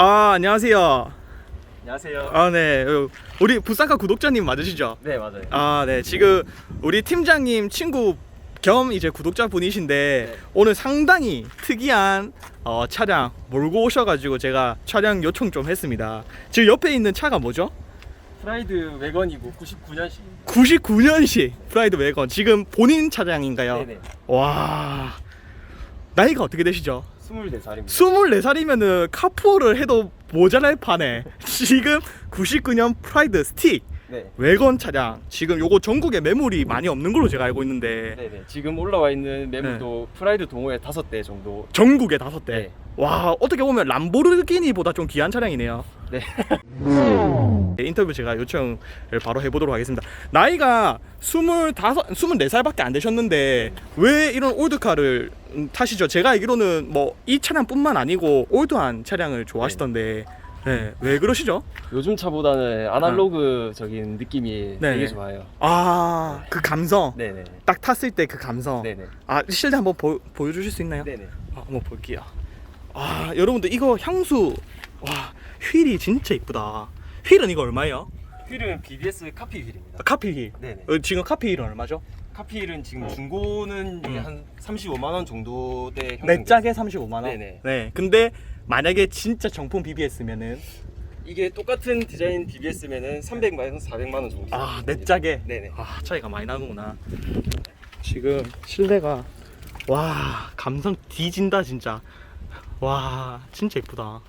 아 안녕하세요. 안녕하세요. 아 네, 어, 우리 부산카 구독자님 맞으시죠? 네 맞아요. 아 네, 지금 우리 팀장님 친구 겸 이제 구독자 분이신데 오늘 상당히 특이한 어, 차량 몰고 오셔가지고 제가 촬영 요청 좀 했습니다. 지금 옆에 있는 차가 뭐죠? 프라이드 외건이고 99년식. 99년식 프라이드 웨건 지금 본인 차량인가요? 네네. 와 나이가 어떻게 되시죠? 24살입니다. 24살이면은 카푸어를 해도 모자랄 판에 지금 99년 프라이드 스틱 네. 외건 차량 지금 요거 전국에 매물이 많이 없는 걸로 제가 알고 있는데 네네. 지금 올라와 있는 매물도 프라이드 동호회 다섯 대 정도. 전국에 다섯 대. 네. 와 어떻게 보면 람보르기니보다 좀 귀한 차량이네요. 네. 네, 인터뷰 제가 요청을 바로 해보도록 하겠습니다. 나이가 스물다섯, 스물네 살밖에 안 되셨는데 왜 이런 올드카를 음, 타시죠? 제가 알기로는 뭐 이 차량뿐만 아니고 올드한 차량을 좋아하시던데 네, 왜 그러시죠? 요즘 차보다는 아날로그적인 느낌이 네. 되게 좋아요. 아, 그 감성. 네네. 딱 탔을 때 그 감성. 네네. 아, 실내 한번 보, 보여주실 수 있나요? 네네. 아, 한번 볼게요. 아, 여러분들 이거 향수 와 휠이 진짜 이쁘다. 휠은 이거 얼마예요? 휠은 BBS 카피 휠입니다. 카피 휠. 네네. 어, 지금 카피 휠은 얼마죠? 카피 휠은 지금 중고는 이게 음. 한 35만 원 정도대 내 짝에 35만 원. 네네. 네. 근데 만약에 진짜 정품 BBS면은 이게 똑같은 디자인 BBS면은 300만 원, 400만 원 정도. 아, 내 짝에 네네. 아, 차이가 많이 나는구나. 지금 실내가 와, 감성 뒤진다 진짜. 와, 진짜 이쁘다.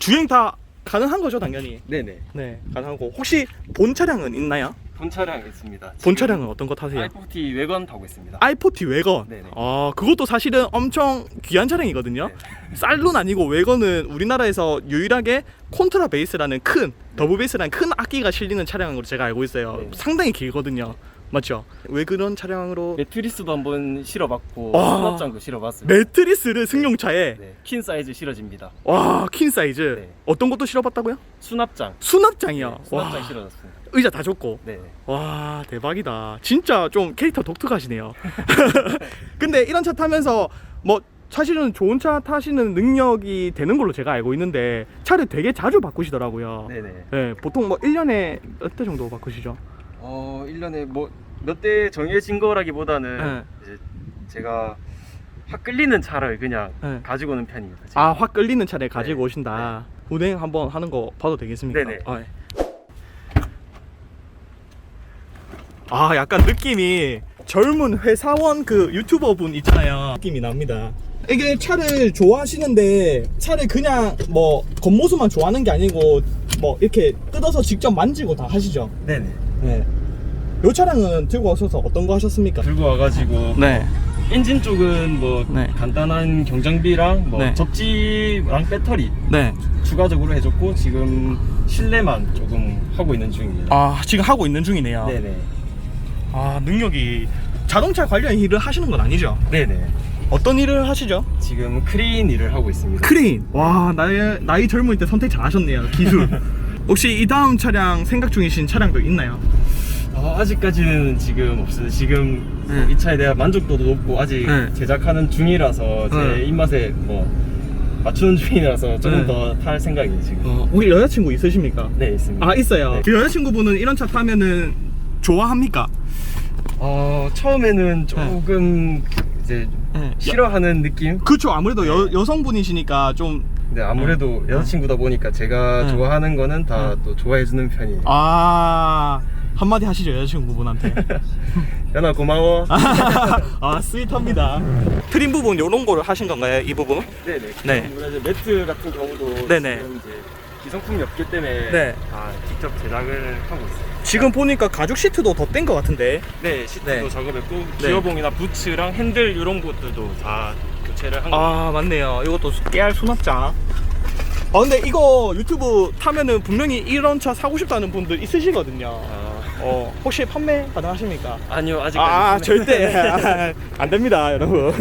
주행 다 가능한 거죠, 당연히. 네네. 네, 가능하고 혹시 본 차량은 있나요? 본 차량 있습니다. 본 차량은 어떤 거 타세요? i40 외건 타고 있습니다. i40 외건. 네네. 아, 그것도 사실은 엄청 귀한 차량이거든요. 네. 쌀론 아니고 외건은 우리나라에서 유일하게 콘트라 베이스라는 큰 더블 베이스라는 큰 악기가 실리는 차량으로 제가 알고 있어요. 네. 상당히 길거든요. 맞죠? 왜 그런 차량으로 매트리스도 한번 실어봤고 와. 수납장도 실어봤습니다. 매트리스를 승용차에 네, 퀸 사이즈 실어집니다. 와, 퀸 사이즈. 네. 어떤 것도 실어봤다고요? 수납장. 수납장이요. 네, 수납장 와, 실어졌습니다. 의자 다 줬고. 네. 와 대박이다 진짜 좀 캐릭터 독특하시네요 근데 이런 차 타면서 뭐 사실은 좋은 차 타시는 능력이 되는 걸로 제가 알고 있는데 차를 되게 자주 바꾸시더라고요 네네. 네, 보통 뭐 1년에 몇 대 정도 바꾸시죠? 어 1년에 뭐 몇 대 정해진 거라기보다는 네. 이제 제가 확 끌리는 차를 그냥 네. 가지고 오는 편입니다. 지금. 아 확 끌리는 차를 가지고 네, 오신다 운행 한번 하는 거 봐도 되겠습니까? 네네. 아, 네. 아 약간 느낌이 젊은 회사원 그 유튜버 분 있잖아요 느낌이 납니다 이게 차를 좋아하시는데 차를 그냥 뭐 겉모습만 좋아하는 게 아니고 뭐 이렇게 뜯어서 직접 만지고 다 하시죠 네네. 네. 요 차량은 들고 오셔서 어떤 거 하셨습니까? 들고 와가지고 네 엔진 쪽은 뭐 네. 간단한 경장비랑 뭐 네. 접지랑 배터리 네. 추가적으로 해줬고 지금 실내만 조금 하고 있는 중입니다. 아 지금 하고 있는 중이네요 네네. 아 능력이 자동차 관련 일을 하시는 건 아니죠? 네네. 어떤 일을 하시죠? 지금 크레인 일을 하고 있습니다. 크레인. 와 나이 나이 젊을 때 선택 잘 하셨네요. 기술. 혹시 이 다음 차량 생각 중이신 차량도 있나요? 어, 아직까지는 지금 없어요. 지금 네. 이 차에 대한 만족도도 높고 아직 네. 제작하는 중이라서 제 네. 입맛에 뭐 맞추는 중이라서 조금 네. 더 탈 생각이에요 지금. 어, 혹시 여자친구 있으십니까? 네 있습니다. 아 있어요. 네. 그 여자친구분은 이런 차 타면은 좋아합니까? 어, 처음에는 조금 이제 네. 싫어하는 느낌. 그렇죠. 아무래도 여, 여성분이시니까 좀 근데 아무래도 여자친구다 보니까 제가 네. 좋아하는 거는 다 또 좋아해주는 편이에요. 아 한마디 하시죠 여자친구분한테. 연아 고마워. 아 스윗합니다. 트림 부분 이런 거를 하신 건가요? 이 부분? 네네. 네. 이제 매트 같은 경우도 네네. 지금 이제 기성품이 없기 때문에 네. 다 직접 제작을 하고 있어요. 지금 보니까 가죽 시트도 더 뗀 것 같은데. 네, 시트도 네. 작업했고 네. 기어봉이나 부츠랑 핸들 이런 것들도 다 교체를 한 거. 아 맞네요 이것도 깨알 수납장 아 근데 이거 유튜브 타면은 분명히 이런 차 사고 싶다는 분들 있으시거든요 아, 어 혹시 판매 가능하십니까? 아니요 아직까지. 아 절대 안 됩니다 여러분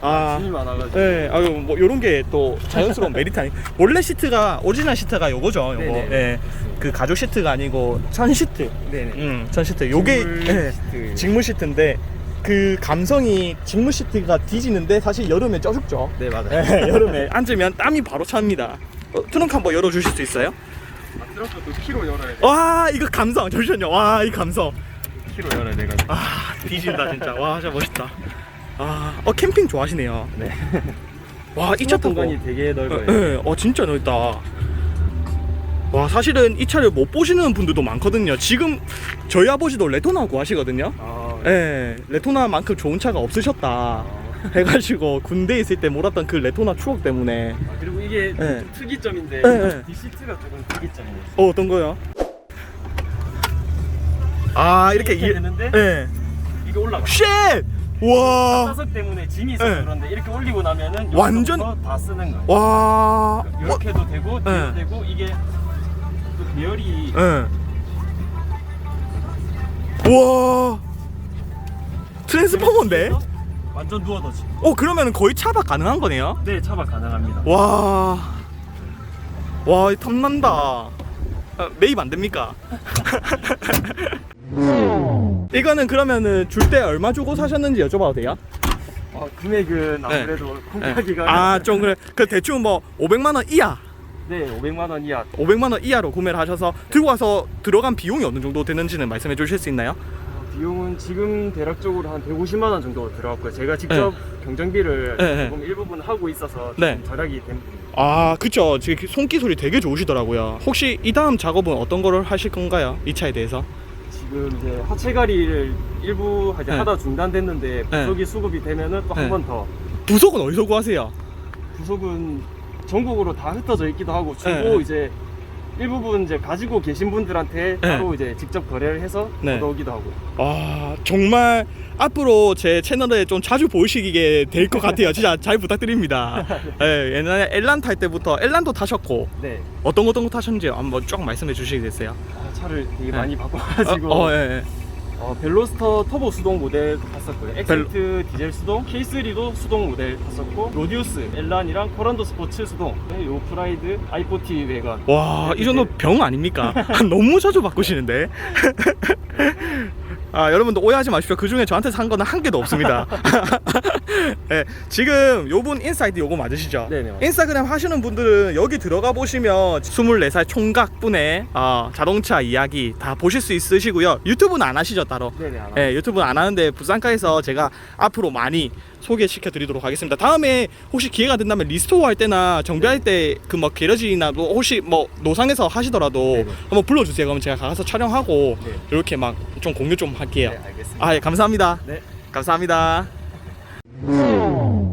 아 짐이 많아가지고. 네, 아유 뭐 요런 게 또 자연스러운 메리트 아니 원래 시트가 오리지널 시트가 요거죠 요거 네네. 예. 그 가죽 시트가 아니고 천 시트 네네. 음, 천 시트 요게 직물 예, 시트. 직물 시트인데 그 감성이 직무 시트가 뒤지는데 사실 여름에 쪄 죽죠. 네 맞아요. 네, 여름에 앉으면 땀이 바로 찹니다. 어, 트렁크 한번 열어 주실 수 있어요? 트렁크도 키로 열어야 돼. 와 이거 감성 잠시만요. 와 이 감성. 키로 열어야 돼 가지고. 아 뒤진다 진짜. 와 진짜 멋있다. 아어 캠핑 좋아하시네요. 네. 와이 차 타고. 공간이 되게 넓어요. 네, 어 진짜 넓다. 와 사실은 이 차를 못 보시는 분들도 많거든요. 지금 저희 아버지도 레토나 구하시거든요. 아, 예, 레토나만큼 좋은 차가 없으셨다. 아. 해가지고 군대 에 있을 때 몰았던 그 레토나 추억 때문에 아, 그리고 이게 네. 좀 특이점인데 네, 네. 디시트가 조금 특이점이에요. 어 어떤 거요? 아 이렇게 이렇게 이, 되는데 예, 이게 올라가. 쉣, 와, 사석 때문에 짐이 있어서 네. 그런데 이렇게 올리고 나면은 완전- 다 쓰는 거예요. 와, 어, 이렇게도 되고 뒤도 네. 되고 이게 또 배열이 예, 와, 트랜스포머인데? 완전 누워더지. 어 그러면 거의 차박 가능한 거네요? 네, 차박 가능합니다. 와, 와, 이 탐난다. 아, 매입 안 됩니까? 이거는 그러면은 줄 때 얼마 주고 사셨는지 여쭤봐도 돼요? 어, 금액은 아무래도 공개하기가 아, 좀 그래. 그 대충 뭐 500만 원 이하, 네, 500만 원 이하. 500만 원 이하로 구매를 하셔서 들고 와서 들어간 비용이 어느 정도 되는지는 말씀해 주실 수 있나요? 어, 비용은 지금 대략적으로 한 150만 원 정도 들어갔고요. 제가 직접 경정비를 네, 네. 조금 일부분 하고 있어서 좀 네. 절약이 된 부분입니다. 아, 그쵸. 지금 손기술이 되게 좋으시더라고요. 혹시 이 다음 작업은 어떤 거를 하실 건가요? 이 차에 대해서? 지금 이제 하체가리를 일부 이제 네. 하다 중단됐는데 부속이 수급이 되면은 또한 네. 번더 부속은 어디서 구하세요? 부속은 전국으로 다 흩어져 있기도 하고 주고 네. 이제 일부분 이제 가지고 계신 분들한테 따로 이제 직접 거래를 해서 네. 얻어오기도 하고 아 정말 앞으로 제 채널에 좀 자주 보시게 될 것 같아요. 진짜 잘 부탁드립니다. 예, 옛날에 엘란 탈 때부터 엘란도 타셨고 네 어떤 거 어떤 거 타셨는지 한번 쭉 말씀해 주시겠어요? 아, 차를 되게 네. 많이 바꿔가지고 어, 어, 예, 예. 어, 벨로스터 터보 수동 모델도 탔었고요. 엑센트 디젤 수동, K3도 수동 모델 탔었고, 로디우스, 엘란이랑 코란도 스포츠 수동, 네, 요 프라이드, i40 외관. 와, 이 정도 병 아닙니까? 너무 자주 바꾸시는데. 아, 여러분들 오해하지 마십시오. 그 중에 저한테 산 거는 한 개도 없습니다. 예, 지금 요분 인사이드 요거 맞으시죠? 네네, 맞습니다. 인스타그램 하시는 분들은 여기 들어가 보시면 24살 총각 분의 어, 자동차 이야기 다 보실 수 있으시고요. 유튜브는 안 하시죠, 따로? 네네, 안 예, 유튜브는 안 하는데 부산가에서 제가 앞으로 많이 소개시켜 드리도록 하겠습니다. 다음에 혹시 기회가 된다면 리스토어 할 때나 정비할 때 그 뭐 게러지나 뭐 혹시 뭐 노상에서 하시더라도 네네. 한번 불러주세요. 그럼 제가 가서 촬영하고 네. 이렇게 막 좀 공유 좀 할게요. 네, 알겠습니다. 아, 예, 감사합니다. 네. 감사합니다. 嗯。